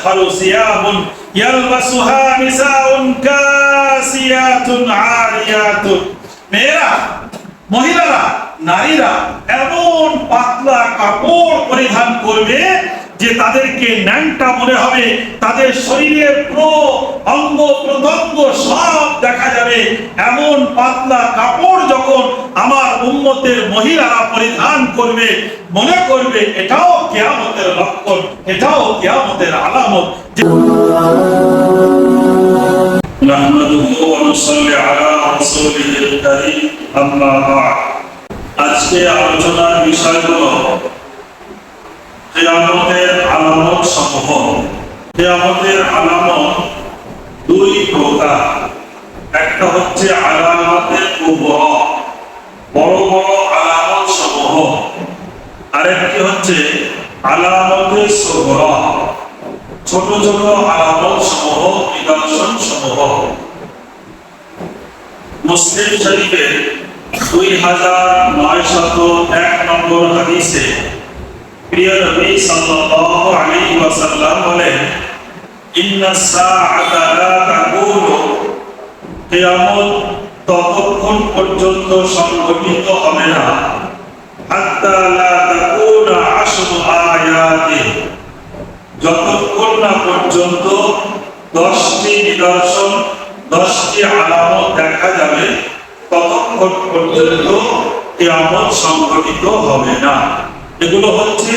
তাদখালু ثياب يلبسها نساء كاسيات عاريات মেয়েরা মহিলারা নারীরা এমন পাতলা কাপড় পরিধান করবে যে তাদেরকে ন্যাংটা মনে হবে, তাদের শরীরের প্রো অঙ্গ প্রত্যঙ্গ সব দেখা যাবে। এমন পাতলা কাপড় যখন আমার উন্মতের মহিলারা পরিধান করবে, মনে করবে এটাও কেয়ামতের লক্ষণ, এটাও কেয়ামতের আলামত। আজকে আলোচনার বিষয় বিষয়গুলো কেয়ামতের আলামত সমূহ। কেয়ামতের আলামত দুই প্রকার। একটা হচ্ছে আলামতের কুবর বড় বড় আলামত সমূহ। আরেকটি হচ্ছে আলামতের সবরা। ছোট ছোট আলামত সমূহ, নিদর্শন সমূহ। মুসলিম শরীফের দুই হাজার নয় শত এক নম্বর হাদিসে প্রিয় নবী সাল্লাল্লাহু আলাইহি ওয়াসাল্লাম বলেন, ইন্না সাআতা লা তাকুনু কিয়ামত ততক্ষণ পর্যন্ত সংঘটিত হবে না। হাত্তা লা তাকুনা আশরু আয়াতিন যতক্ষণ না পর্যন্ত দশটি নিদর্শন, দশটি আলামত দেখা যাবে, ততক্ষণ পর্যন্ত কেয়ামত সংঘটিত হবে না। এগুলো হচ্ছে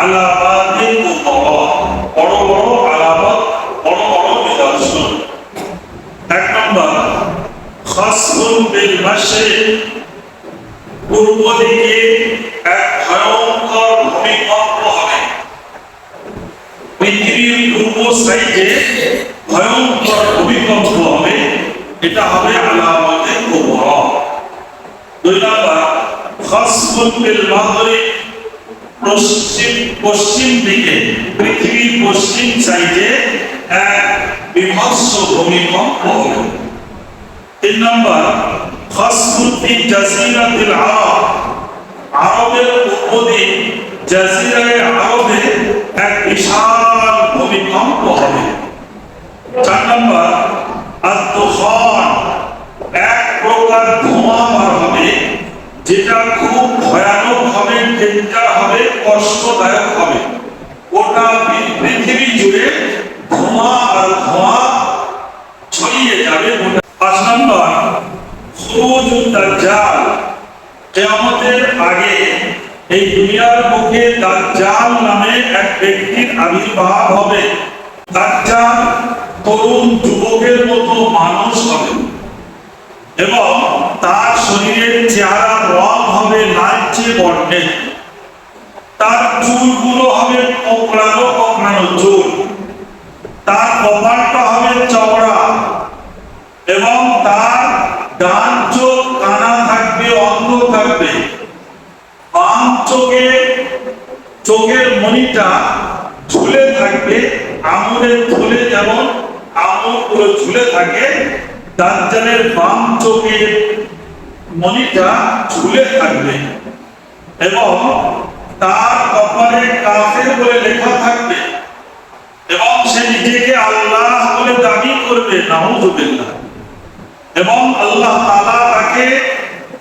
আলামাতে বড় বড় আলামত, বড় বড় নিদর্শন। এক নম্বর খাসুন বিল মাশরিক। পূর্ব দিকে এক ভয়ঙ্কর ভূমিকম্প হবে। এটা হবে আলামতে কুবরা দুই নাম্বার খাসফুল বিল মাগরিব। পশ্চিম পশ্চিম দিকে, পৃথিবীর পশ্চিম সাইডে এক বিভৎস ভূমিকম্প হবে তিন নাম্বার আরব। আরবের আরবে এক বিশাল ভূমিকম্প হবে। চার নম্বর আত্মফান এক প্রকার ধোঁয়া হবে, যেটা খুব ভয়ানক হবে ডেঞ্জার হবে কষ্টদায়ক হবে। গোটা পৃথিবী জুড়ে ধোঁয়া আর ধোঁয়া ছড়িয়ে যাবে পাঁচ নম্বর দাজ্জাল কেয়ামতের আগে এই দুনিয়ার মুখে দাজ্জাল নামে এক ব্যক্তির আবির্ভাব হবে। দাজ্জাল তরুণ যুবকের মতো মানুষ হবে। এবং তার শরীরের চেহারা রং হবে লালচে বর্ণের। তার চুলগুলো হবে কোকড়ানো কোকড়ানো চুল। তার কপালটা হবে চওড়া। এবং তার ডান চোখ কানা থাকবে অন্ধ থাকবে। বাম চোখে, চোখের মনিটা ঝুলে থাকবে, আঙুলের থলে যেমন আঙুলগুলো ঝুলে থাকে দাজ্জালের বাম চোখের মনিটা ঝুলে থাকবে এবং তার কপালে কাফের বলে লেখা থাকবে এবং সে নিজেকে আল্লাহ বলে দাবি করবে, নাউজুবিল্লাহ। এবং আল্লাহ তাআলা তাকে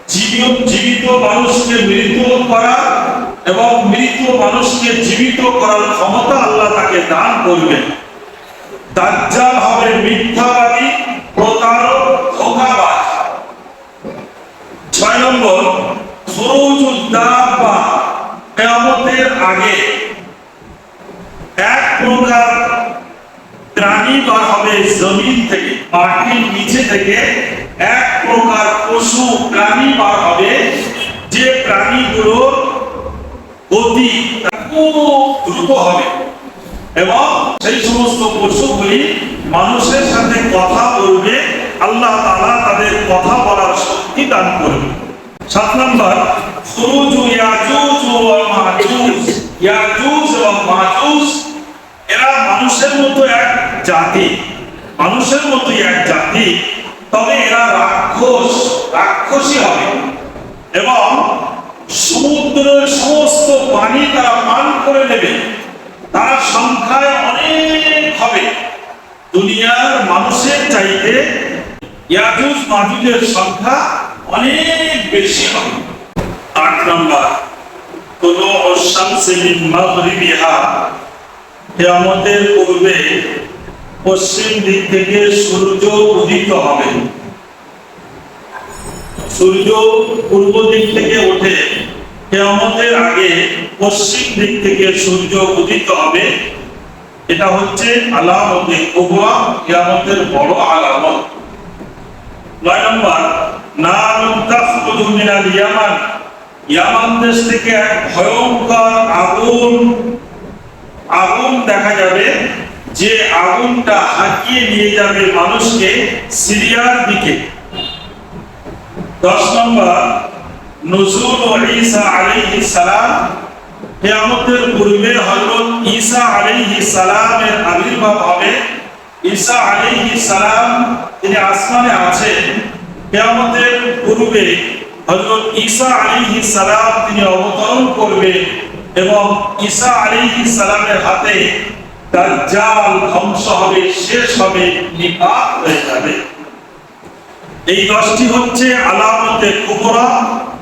জীবিত জীবিত মানুষকে মৃত করা এবং মৃত মানুষকে জীবিত করার ক্ষমতা আল্লাহ তাকে দান করবেন। দাজ্জাল হবে মিথ্যাবাদী আগে এক প্রকার প্রাণী বার হবে জমিন থেকে, মাটির নিচে থেকে। এক প্রকার পশু প্রাণী বার হবে, যে প্রাণীগুলো গতি দ্রুত হবে। এবং সেই সমস্ত পশুগুলি মানুষের সাথে কথা বলবে, আল্লাহ তাআলা তাদের কথা বলার শক্তি দান করবে। সাত নম্বর খুরুজু ইয়াজুজ ওয়া মাজুজ। ইয়াজুজ এবং মাজুজ, এরা মানুষের মতো এক জাতি। মানুষের মতোই এক জাতি, তবে এরা রাক্ষস, রাক্ষসী হবে। এবং সমুদ্রের সমস্ত পানি তারা পান করে নেবে। তার সংখ্যায় অনেক দুনিয়ার মানুষের চাইতে ইয়াজুজ মাজুজের সংখ্যা অনেক বেশি হবে। আট নম্বর কোন অশামসে মিন মাগরিবিহা কিয়ামতের পূর্বে পশ্চিম দিক থেকে সূর্য উদিত হবে। সূর্য পূর্ব দিক থেকে ওঠে, কেয়ামতের আগে পশ্চিম দিক থেকে সূর্য উদিত হবে। এটা হচ্ছে আলামতে কুবরা কিয়ামতের বড় আলামত। নয় নম্বর, নারুন মিনাল ইয়ামান। ইয়ামান দেশ থেকে এক ভয়ঙ্কর আগুন আগুন দেখা যাবে, যে আগুনটা হাঁকিয়ে নিয়ে যাবে মানুষকে সিরিয়ার দিকে। দশ নম্বর, নজরুল ঈসা আলাইহিস সালাম কিয়ামতের পূর্বে হযরত ঈসা আলাইহিস সালামের আবির্ভাব হবে। ঈসা আলাইহিস সালাম তিনি আসমানে আছেন। কিয়ামতের পূর্বে হযরত ঈসা আলাইহিস সালাম তিনি অবতরণ করবে এবং ঈসা আলাইহিস সালামের হাতে দাজ্জাল ধ্বংস হবে, শেষ হবে, নিপাত হয়ে যাবে। এই দশটি হচ্ছে আলামতে কুবরা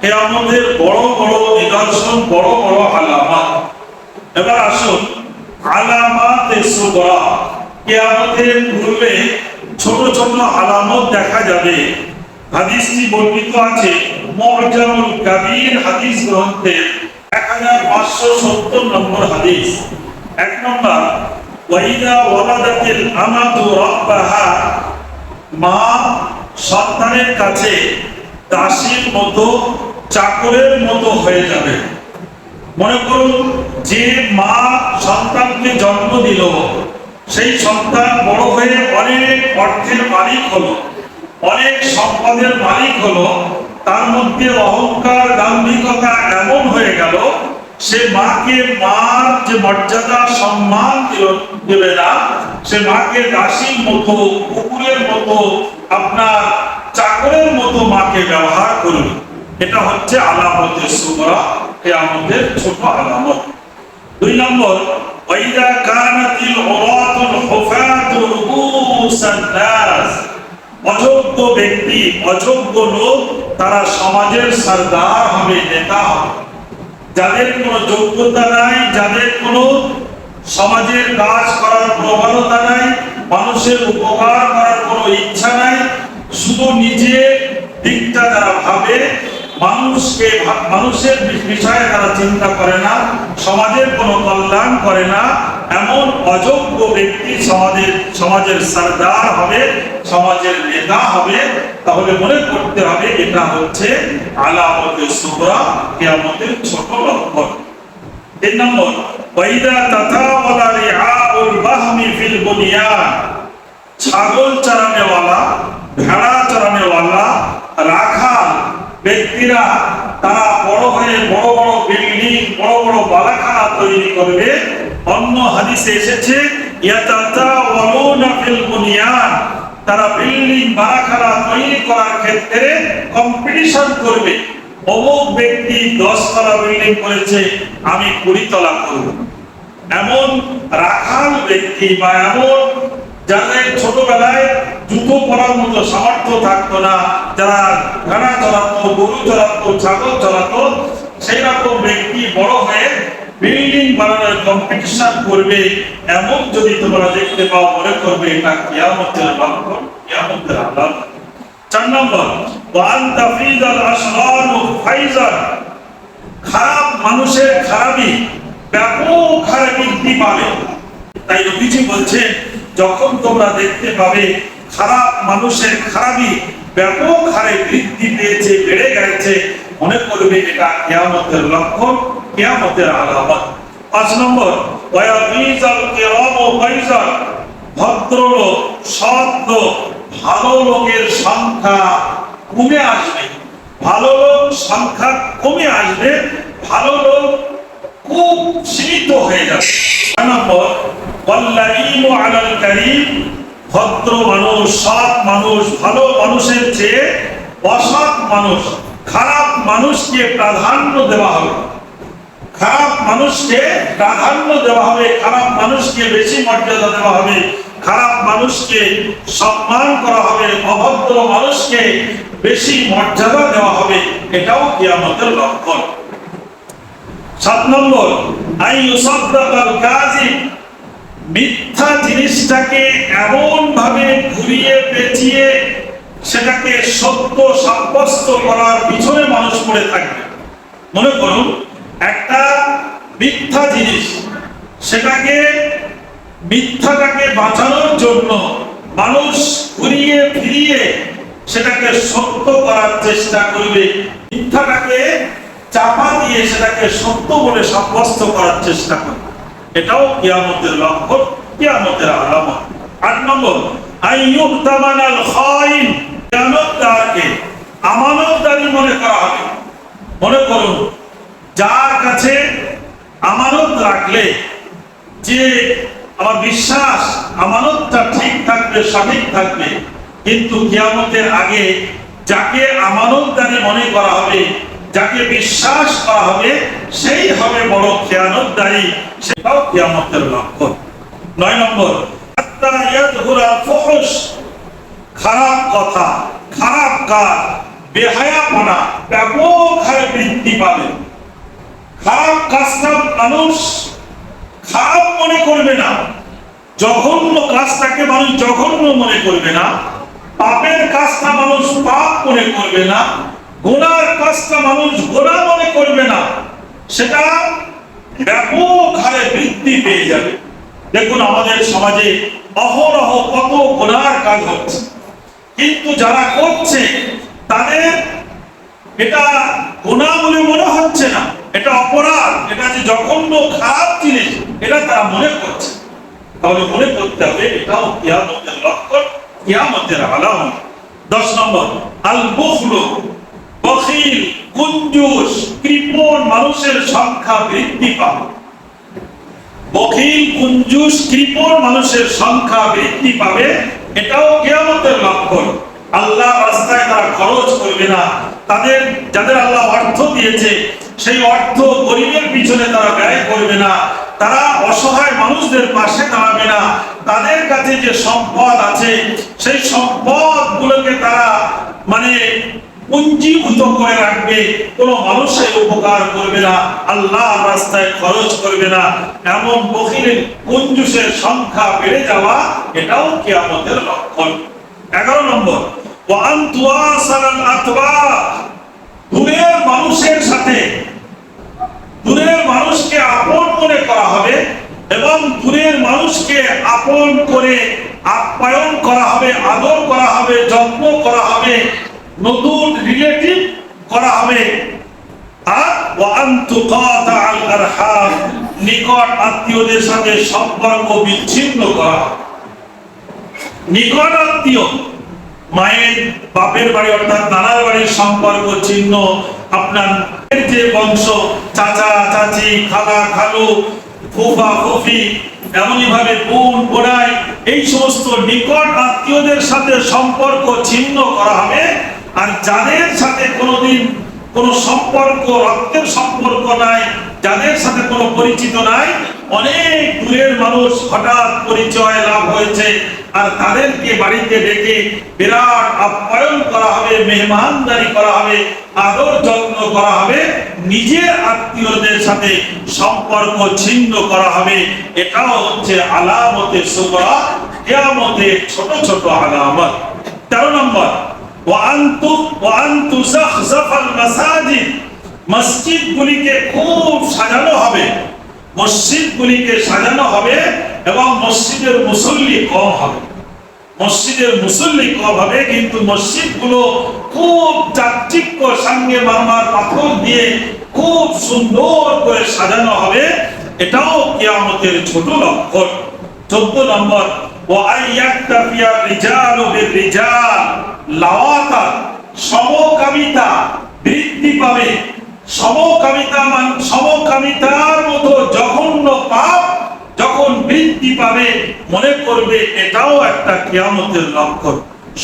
কেয়ামতের বড় বড় নিদর্শন, বড় বড় আলামত। এবার আসুন আলামাতে সুগরা কেয়ামতের পূর্বে ছোট ছোট আলামত দেখা যাবে। হাদিসটি বর্ণিত আছে মুআজামুল কাবীর হাদিস গ্রন্থের 1570 নম্বর হাদিস। এক নম্বর, ওয়াইদা ওয়ালাদাতিল আমাতু রাব্বাহা, মা সন্তানের কাছে দাসীর মতো, চাকরের মতো হয়ে যাবে। মনে করুন, যে মা সন্তানকে জন্ম দিল, সেই সন্তান বড় হয়ে অনেক অর্থের মালিক হলো, অনেক সম্পদের মালিক হলো, তার মধ্যে অহংকার, দাম্ভিকতা এমন হয়ে গেল সে মাকে মার যে মর্যাদা, সম্মান দেবে না। সে মাকে দাসীর মতো, কুকুরের মতো, আপনার চাকরের মতো মাকে ব্যবহার করবে এটা হচ্ছে আলামতের সুবরা আমাদের ছোট আলামত। দুই নম্বর, ওয়াইদা কানাতিল উরাতুল হুফাতুল রুবুসান নাস। অযোগ্য ব্যক্তি, অযোগ্য লোক, তারা সমাজের সরদার হবে, নেতা হবে। যাদের কোনো যোগ্যতা নাই, যাদের কোনো সমাজের কাজ করার প্রবণতা নাই, মানুষের উপকার করার কোনো ইচ্ছা নাই, শুধু নিজে দিকটা যারা ভাবে, মানুষকে মানুষের বিষয়ে তারা চিন্তা করে না, সমাজের কোনো কল্যাণ করে না এমন অযোগ্য ব্যক্তি সমাজের সমাজের সরদার হবে, সমাজের নেতা হবে, তাহলে মনে করতে হবে এটা হচ্ছে আলামতের সুবরা কিয়ামতের ছোট লক্ষণ। তিন নম্বর, ওয়াইদা তাতাওয়ালা রিআউল বাহমি ফিল বুনিয়ান। ছাগল চরানেওয়ালা, ভেড়া চরানেওয়ালা রাখাল ব্যক্তিরা তারা বড় হয়ে বড় বড় বিল্ডিং, বড় বড় বালাখানা তৈরি করবে অন্য হাদিসে এসেছে তারা বিল্ডিং বালাখানা তৈরি করার ক্ষেত্রে কম্পিটিশন করবে। অমুক ব্যক্তি দশ তলা বিল্ডিং করেছে, আমি কুড়ি তলা করব। এমন রাখাল ব্যক্তি বা এমন যাদের ছোটবেলায় জুতো পরার মতো সামর্থ্য থাকতো না, যারা ভেড়া চলাতো, গরু চড়াতো ছাগল চড়াতো সেই রকম ব্যক্তি বড় হয়ে বিল্ডিং বানানোর কম্পিটিশন করবে, এমন যদি তোমরা দেখতে পাও, মনে করবে এটা কিয়ামতের লক্ষণ কিয়ামতের আলাদা চার নম্বর ওয়ান তাফিদাল আশরারু ফাইজান। খারাপ মানুষের খারাপই ব্যাপক হারে বৃদ্ধি পাবে। তাই নবীজি বলছেন, যখন তোমরা দেখতে পাবে খারাপ মানুষের খারাপই ব্যাপক হারে বৃদ্ধি পেয়েছে, বেড়ে গেছে। মনে করবে এটা কিয়ামতের লক্ষণ কিয়ামতের আলামত। পাঁচ নম্বর ভদ্রলোক সৎ ভালো লোকের সংখ্যা কমে আসবে। ভালো লোক সংখ্যা কমে আসবে, ভালো লোক খুব সীমিত হয়ে যাবে। নম্বর ভদ্র মানুষ, সৎ মানুষ, ভালো মানুষের চেয়ে অসৎ মানুষ, খারাপ মানুষকে প্রাধান্য দেওয়া হবে। খারাপ মানুষকে প্রাধান্য দেওয়া হবে, খারাপ মানুষকে বেশি মর্যাদা দেওয়া হবে, খারাপ মানুষকে সম্মান করা হবে, অভদ্র মানুষকে বেশি মর্যাদা দেওয়া হবে, এটাও কিয়ামতের লক্ষণ। সাত নম্বর আই কাযিব। মিথ্যা জিনিসটাকে এমন ভাবে ঘুরিয়ে পেঁচিয়ে সেটাকে সত্য সাব্যস্ত করার পিছনে মানুষ পড়ে থাকবে। মনে করুন, একটা মিথ্যা জিনিস, সেটাকে, মিথ্যাটাকে বাঁচানোর জন্য মানুষ ঘুরিয়ে ফিরিয়ে সেটাকে সত্য করার চেষ্টা করবে। মিথ্যাটাকে চাপা দিয়ে সেটাকে সত্য বলে সাব্যস্ত করার চেষ্টা করবে। এটাও কিয়ামতের লক্ষণ, কিয়ামতের আলামত। আট নম্বর আইয়ুক্তামানাল খাইন কিয়ামতদারকে আমানতদারি মনে করা হবে। মনে করুন, যার কাছে আমানত রাখলে, যে আমার বিশ্বাস আমানতটা ঠিক থাকবে, সঠিক থাকবে, কিন্তু কিয়ামতের আগে যাকে আমানতদারি মনে করা হবে যাকে বিশ্বাস করা হবে, সেই হবে বড় খেয়ানতদারি, সেটাও কিয়ামতের লক্ষণ। নয় নম্বর খারাপ কথা, খারাপ কাজ, বেহায়াপনা, ব্যাপক হারে বৃদ্ধি পাবে। খারাপ কাজটা মানুষ খারাপ মনে করবে না। জঘন্য কাজটাকে মানুষ জঘন্য মনে করবে না। পাপের কাজটা মানুষ পাপ মনে করবে না। গোনার কাজটা মানুষ গোনা মনে করবে না, সেটা ব্যাপক হারে বৃদ্ধি পেয়ে যাবে। দেখুন, আমাদের সমাজে অহরহ কত গোনার কাজ হচ্ছে। কিন্তু যারা করছে, তাদের এটা গোনা বলে মনে হচ্ছে না, এটা অপরাধ, এটা যে জঘন্য খারাপ জিনিস, এটা তারা মনে করছে। তাহলে মনে করতে হবে, এটাও কিয়ামতের লক্ষণ, কিয়ামতের আলাম দশ নম্বর আল বখিল, কুঞ্জুস, কৃপণ মানুষের সংখ্যা বৃদ্ধি পাবে। বখিল, কুঞ্জুস, কৃপণ মানুষের সংখ্যা বৃদ্ধি পাবে। এটাও কিয়ামতের লক্ষণ। আল্লাহ রাস্তায় তারা খরচ করবে না। তাদের, যাদের আল্লাহ অর্থ দিয়েছে, সেই অর্থ গরিবের পিছনে তারা ব্যয় করবে না। তারা অসহায় মানুষদের পাশে দাঁড়াবে না। তাদের কাছে যে সম্পদ আছে, সেই সম্পদ গুলোকে তারা মানে পুঞ্জীভূত করে রাখবে। কোনো মানুষের উপকার করবে না আল্লাহ রাস্তায় খরচ করবে না। এমন বকিলের সংখ্যা বেড়ে যাওয়া, এটাও লক্ষণ। এগারো নম্বর দূরের মানুষের সাথে দূরের মানুষকে আপন মনে করা হবে এবং দূরের মানুষকে আপন করে আপ্যায়ন করা হবে, আদর করা হবে, যত্ন করা হবে। নতুন রিলেটিভ করা হবে। সম্পর্ক বিচ্ছিন্ন করা। নিকট আত্মীয় সম্পর্ক আপনার যে বংশ, চাচা, চাচি, খালা, খালু, ফুফা, ফুফি এমনই ভাবে বোন, বোনাই, এই সমস্ত নিকট আত্মীয়দের সাথে সম্পর্ক ছিন্ন করা হবে। আর যাদের সাথে কোনোদিন কোনো সম্পর্ক, রক্তের সম্পর্ক নাই, যাদের সাথে কোনো পরিচিত নাই, অনেক দূরের মানুষ হঠাৎ পরিচয় লাভ হয়েছে আর তাদেরকে বাড়িতে ডেকে বিরাট আপ্যায়ন করা হবে, মেহমানদারি করা হবে, আদর যত্ন করা হবে, নিজের আত্মীয়দের সাথে সম্পর্ক ছিন্ন করা হবে। এটাও হচ্ছে আলামতে সুবরা, কিয়ামতের ছোট ছোট আলামত। তেরো নম্বর মাসাজিদ। মসজিদগুলিকে খুব সাজানো হবে। মসজিদগুলিকে সাজানো হবে এবং মসজিদের মুসল্লি কম হবে। মসজিদের মুসল্লি কম হবে, কিন্তু মসজিদগুলো খুব চাকচিক্য সঙ্গে মারমার পাথর দিয়ে খুব সুন্দর করে সাজানো হবে। এটাও কিয়ামতের ছোট লক্ষণ চোদ্দ নম্বর ও আইয়াক্তাফিয়া রিজাল ও রিজাল। লাওয়াতা, সমকামিতা বৃদ্ধি পাবে। সমকামিতা মান, সমকামিতার মতো জঘন্য পাপ যখন বৃদ্ধি পাবে, মনে করবে এটাও একটা কিয়ামতের লক্ষণ।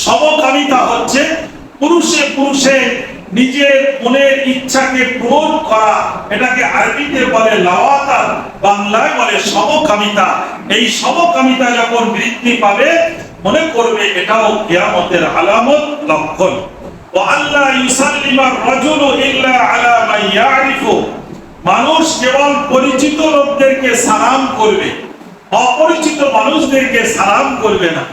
সমকামিতা হচ্ছে পুরুষে পুরুষে নিজের মনের ইচ্ছাকে পূরণ করা, এটাকে আরবিতে বলে লাওয়াতা, বাংলায় বলে সমকামিতা। এই সমকামিতা যখন বৃদ্ধি পাবে মনে করবে এটাও কিয়ামতের আলামত লক্ষণ। আল্লাহ ইউসাল্লিমার ইল্লা আলা মান মানুষ কেবল পরিচিত লোকদেরকে সালাম করবে, অপরিচিত মানুষদেরকে সালাম করবে না।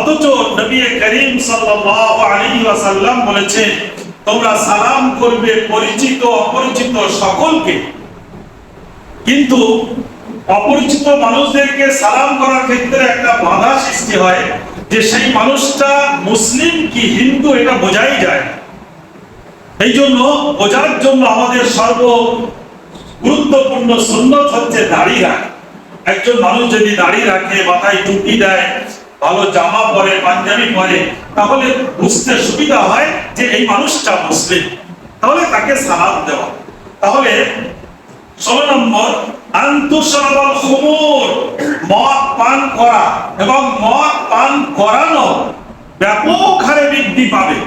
অথচ নবী করিম সাল্লাল্লাহু আলাইহি ওয়াসাল্লাম বলেছেন, তোমরা সালাম করবে পরিচিত, অপরিচিত সকলকে। কিন্তু অপরিচিত মানুষদেরকে সালাম করার ক্ষেত্রে একটা বাধা সৃষ্টি হয় যে সেই মানুষটা মুসলিম কি হিন্দু, এটা বোঝাই যায় এই জন্য বোঝার জন্য আমাদের সর্ব গুরুত্বপূর্ণ সুন্নত হচ্ছে দাড়ি রাখা। একজন মানুষ যদি দাড়ি রাখে, মাথায় টুপি দেয়, ভালো জামা পরে, পাঞ্জাবি পরে, তাহলে বুঝতে সুবিধা হয় যে এই মানুষটা মুসলিম। তাহলে তাকে সালাম দেওয়া। তাহলে ষোলো নম্বর আন্তুসরাবাল খুমুর মদ পান করা এবং মদ পান করানো ব্যাপক হারে বৃদ্ধি পাবে।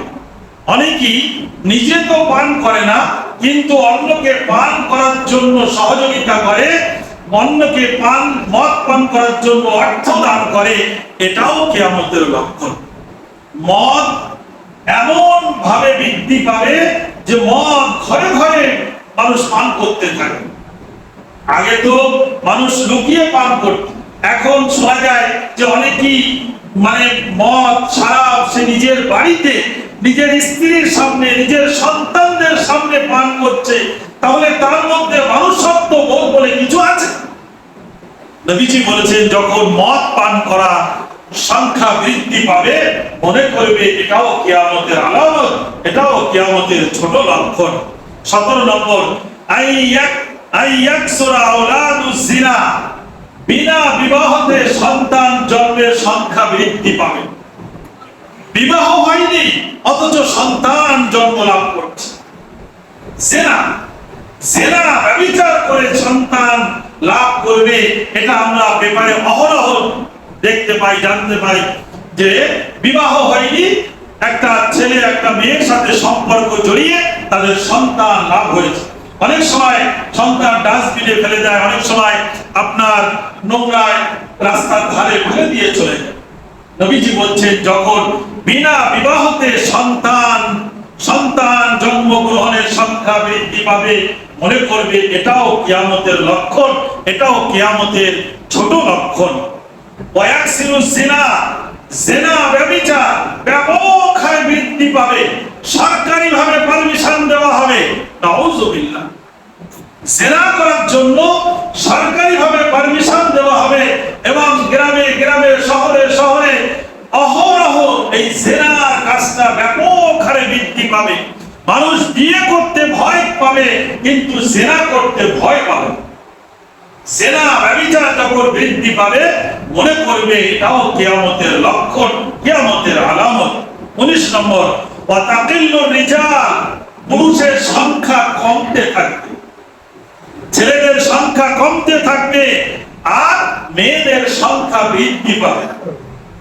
অনেকেই নিজে তো পান করে না, কিন্তু অন্যকে পান করার জন্য সহযোগিতা করে, অন্যকে পান, মদ পান করার জন্য অর্থ দান করে, এটাও কেয়ামতের লক্ষণ। মদ এমন ভাবে বৃদ্ধি পাবে যে মদ ঘরে ঘরে মানুষ পান করতে থাকে। আগে তো মানুষ লুকিয়ে পান করত। এখন শোনা যায় যে অনেকেই মানে মদ খারাপ সে নিজের বাড়িতে নিজের স্ত্রীর সামনে, নিজের সন্তানদের সামনে পান করছে। তাহলে তার মধ্যে মানুষত্ব বোধ বলে কিছু আছে? নবীজি বলেছেন, যখন মদ পান করা সংখ্যা বৃদ্ধি পাবে, মনে করবে এটাও কিয়ামতের আলামত, এটাও কিয়ামতের ছোট লক্ষণ। সতেরো নম্বর বিনা বিবাহতে সন্তান জন্মের সংখ্যা বৃদ্ধি পাবে। বিবাহ হয়নি, অথচ সন্তান জন্ম লাভ করছে। করে সন্তান লাভ করবে, এটা আমরা পেপারে অহরহ দেখতে পাই, জানতে পাই যে বিবাহ হয়নি, একটা ছেলে, একটা মেয়ের সাথে সম্পর্ক জড়িয়ে তাদের সন্তান লাভ হয়েছে। অনেক সময় সন্তান ডাস্টবিনে ফেলে দেয়, অনেক সময় আপনার নোংরায় রাস্তার ধারে ফেলে দিয়ে চলে যায়। নবীজি বলছেন, যখন বিনা বিবাহতে সন্তান সন্তান জন্মগ্রহণের সংখ্যা বৃদ্ধি পাবে, মনে করবে এটাও কিয়ামতের লক্ষণ, এটাও কিয়ামতের ছোট লক্ষণ। ওয়াক্সিরু জিনা জিনা ব্যভিচার ব্যাপক হারে বৃদ্ধি পাবে। সরকারি ভাবে পারমিশন দেওয়া হবে। নাউজুবিল্লাহ। জেনা করার জন্য সরকারি ভাবে পারমিশন দেওয়া হবে এবং গ্রামে গ্রামে, শহরে শহরে অহরহ এই জেনার কাজটা ব্যাপক হারে বৃদ্ধি পাবে। মানুষ বিয়ে করতে ভয় পাবে, কিন্তু জেনা করতে ভয় পাবে জেনা ব্যবচার যখন বৃদ্ধি পাবে। মনে করবে, এটাও কিয়ামতের লক্ষণ, কিয়ামতের আলামত। উনিশ নম্বর, ওয়াতাকিল্লু রিজাল, পুরুষের সংখ্যা কমতে থাকবে। ছেলেদের সংখ্যা কমতে থাকবে, আর মেয়েদের সংখ্যা বৃদ্ধি পাবে।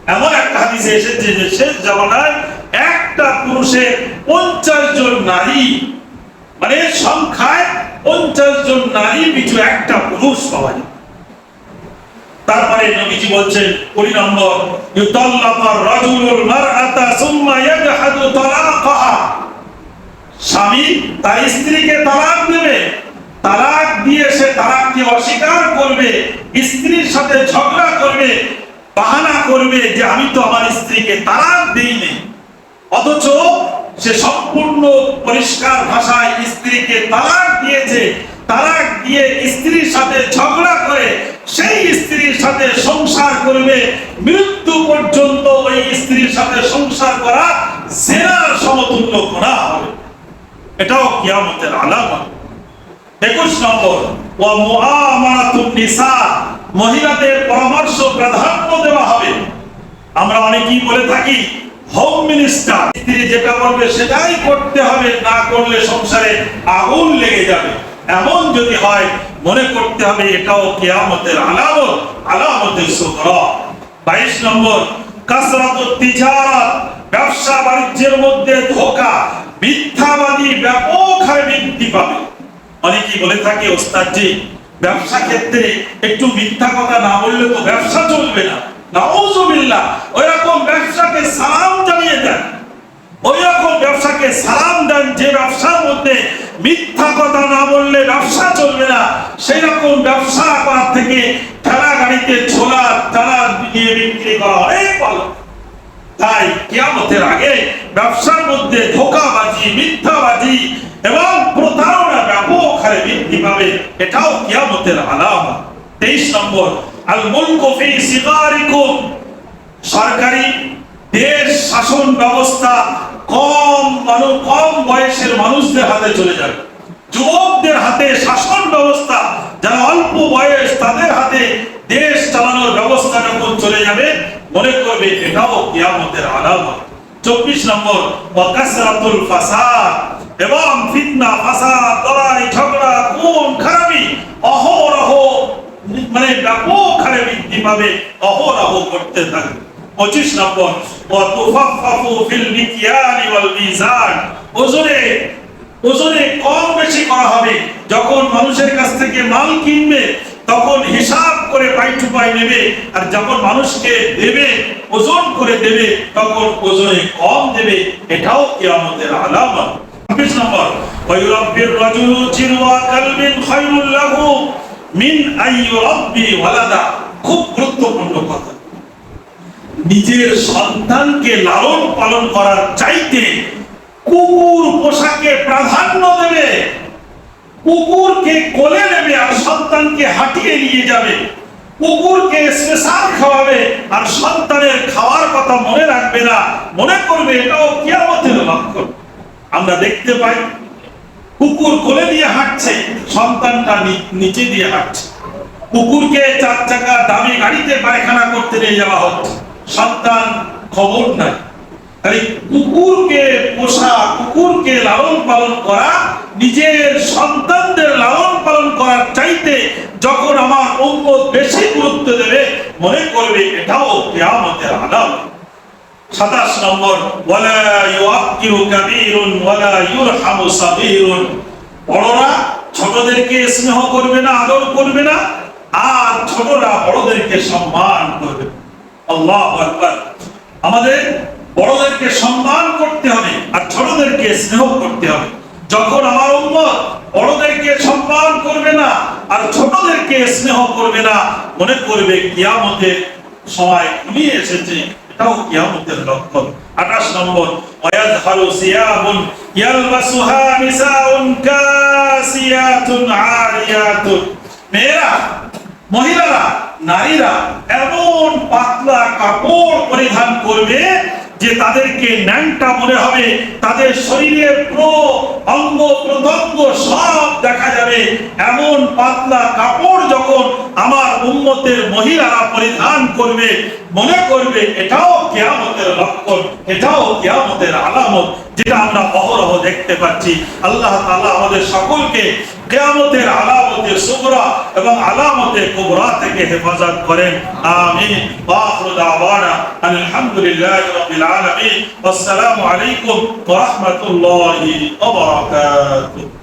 এমন একটা হাদিসে এসেছে যে শেষ জামানায় একটা পুরুষের পঞ্চাশ জন নারী মানে সংখ্যায় পঞ্চাশ জন নারী পিছু একটা পুরুষ পাওয়া যায়। তারপরে নবীজি বলছেন কুড়ি নম্বর ইউতাল্লাকার রাজুলুল মারআতা সুম্মা ইয়াজহাদু তালাকাহা। স্বামী তার স্ত্রীকে তালাক দেবে। তালাক দিয়ে সে তালাককে অস্বীকার করবে, স্ত্রীর সাথে ঝগড়া করবে, বাহানা করবে যে আমি তো আমার স্ত্রীকে তালাক দিইনি। অথচ সে সম্পূর্ণ পরিষ্কার ভাষায় স্ত্রীকে তালাক দিয়েছে। তালাক দিয়ে স্ত্রীর সাথে ঝগড়া করে, সেই স্ত্রীর সাথে সংসার করবে। মৃত্যু পর্যন্ত ওই স্ত্রীর সাথে সংসার করা জেনার সমতুল্য করা হবে। এটাও কিয়ামতের আলামত। একুশ নম্বর ও মুআমারাতুন নিসা, মহিলাদের পরামর্শ প্রাধান্য দেওয়া হবে। আমরা অনেকেই বলে থাকি হোম মিনিস্টার স্ত্রী যেটা বলবে সেটাই করতে হবে, না করলে সংসারে আগুন লেগে যাবে। এমন যদি হয়, মনে করতে হবে এটাও কিয়ামতের আলামত, আলামতের বাইশ নম্বর, কাসরাতুত তিজারাত, ব্যবসা বাণিজ্যের মধ্যে ধোকা, মিথ্যাবাদী ব্যাপক হারে বৃদ্ধি পাবে। অনেকেই বলে থাকে ওস্তাদ জি ব্যবসা ক্ষেত্রে একটু মিথ্যা কথা না বললে তো ব্যবসা চলবে না। নাউজুবিল্লাহ ওইরকম ব্যবসাকে সালাম জানিয়ে দেন। ওই রকম ব্যবসাকে সালাম দেন যে ব্যবসার মধ্যে মিথ্যা কথা না বললে ব্যবসা চলবে না। সেই রকম ব্যবসা করার থেকে ঠেলা গাড়িতে ছোলা, ঠেলা নিয়ে বিক্রি করা অনেক ভালো। তাই কিয়ামতের আগে ব্যবসার মধ্যে ধোকাবাজি, মিথ্যাবাজি এবং প্রতারণা ব্যাপক হারে বৃদ্ধি পাবে। এটাও কিয়ামতের আলামত। তেইশ নম্বর সরকারি দেশ শাসন ব্যবস্থা কম মানুষ কম বয়সের মানুষদের হাতে চলে যাবে। যুবকদের হাতে শাসন ব্যবস্থা, যারা অল্প বয়স, তাদের হাতে দেশ চালানোর ব্যবস্থা যখন চলে যাবে, মনে করবে এটাও কিয়ামতের আলামত। চব্বিশ নম্বর ফাসাদ, এবং ফিতনা, ফাসাদ, লড়াই, ঝগড়া খুন খারাপি অহরহ মানে ব্যাপক হারে বৃদ্ধি পাবে, অহরহ করতে থাকবে। পঁচিশ নম্বর ওজনে ওজনে কম বেশি করা হবে। যখন মানুষের কাছ থেকে মাল কিনবে, তখন হিসাব করে পাই টু পাই নেবে। আর যখন মানুষকে দেবে, ওজন করে দেবে, তখন ওজনে কম দেবে। এটাও কিয়ামতের আলামত। 26 নম্বর মিন আইয়ুরাব্বি ওয়ালাদা। খুব গুরুত্বপূর্ণ কথা। নিজের সন্তানকে লালন পালন করার চাইতে কুকুর পোশাকে প্রাধান্য দেবে। কুকুরকে কোলে নেবে আর সন্তানকে হাঁটিয়ে নিয়ে যাবে। কুকুরকে স্পেশাল খাওয়াবে আর সন্তানের খাওয়ার কথা মনে রাখবে না। মনে করবে এটাও কিয়ামতের লক্ষণ। আমরা দেখতে পাই কুকুর কোলে দিয়ে হাঁটছে, সন্তানটা নিচে দিয়ে হাঁটছে। কুকুরকে চার চাকা দামি গাড়িতে পায়খানা করতে নিয়ে যাওয়া হচ্ছে। সন্তান খবর নাই। তাই কুকুরকে পোষা, কুকুরকে লালন পালন করা, নিজের সন্তানদের লালন পালন করার চাইতে যখন আমার উম্মত বেশি গুরুত্ব দেবে, মনে করবে এটাও কিয়ামতের আলামত। সাতাশ নম্বর, ওয়ালা ইউআক্কিরু কাবীরুন, ওয়ালা ইউরহামু সাগীরুন। বড়রা ছোটদেরকে স্নেহ করবে না, আদর করবে না, আর ছোটরা বড়দেরকে সম্মান করবে। আল্লাহু আকবার। আমাদের বড়দেরকে সম্মান করতে হবে, আর ছোটদেরকে স্নেহ করতে হবে। যখন আমার উম্মত বড়দেরকে সম্মান করবে না, আর ছোটদেরকে স্নেহ করবে না, মনে করবে কিয়ামতের সময় ঘনিয়ে এসেছে। এটাও কিয়ামতের লক্ষণ 28 নম্বর ওয়ায়াযহারু সিয়াবুন ইয়ালবাসুহা নিসাউন কাসিয়াতুন আরিয়াতুন। মেয়েরা, মহিলারা, নারীরা, এমন পাতলা কাপড় পরিধান করবে যে তাদেরকে ন্যাংটা মনে হবে, তাদের শরীরের পুরো অঙ্গ প্রত্যঙ্গ সব দেখা যাবে। এমন পাতলা কাপড় যখন আমার উম্মতের মহিলারা পরিধান করবে, মনে করবে, এটাও কেয়ামতের লক্ষণ, এটাও কেয়ামতের আলামত। যেটা আমরা অহরহ দেখতে পাচ্ছি। আল্লাহ তালা আমাদের সকলকে কেয়ামতের আলামতে সুগরা এবং আলামতে কুবরা থেকে হেফাজত করেন। আমিন। আখিরু দাওয়ানা আলহামদুলিল্লাহি রাব্বিল আলামিন। আসসালামু আলাইকুম ওয়া রাহমাতুল্লাহি ওয়া বারাকাতুহু।